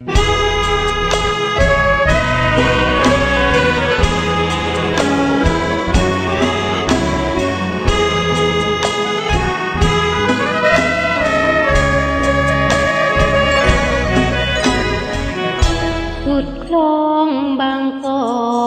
คลองบางกอก